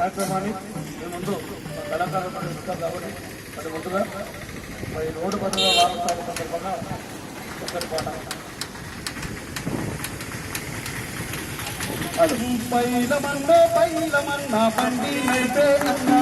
కార్యక్రమాన్ని మీ ముందు కళాకారులు ఇస్తాం కాబట్టి అది ముందుగా మరి రోడ్డు భద్రత వారోత్సవం సందర్భంగా ఒకటి పాట పైలమన్నా పైలమన్నా పండి అయితే అన్నా.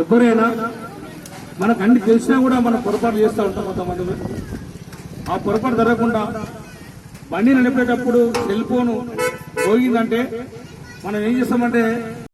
ఎవరైనా మనకు అన్ని తెలిసినా కూడా మనం పొరపాటు చేస్తూ ఉంటాం కొంతమంది. ఆ పొరపాటు జరగకుండా బండి నడిపేటప్పుడు సెల్ ఫోను పోయిందంటే మనం ఏం చేస్తామంటే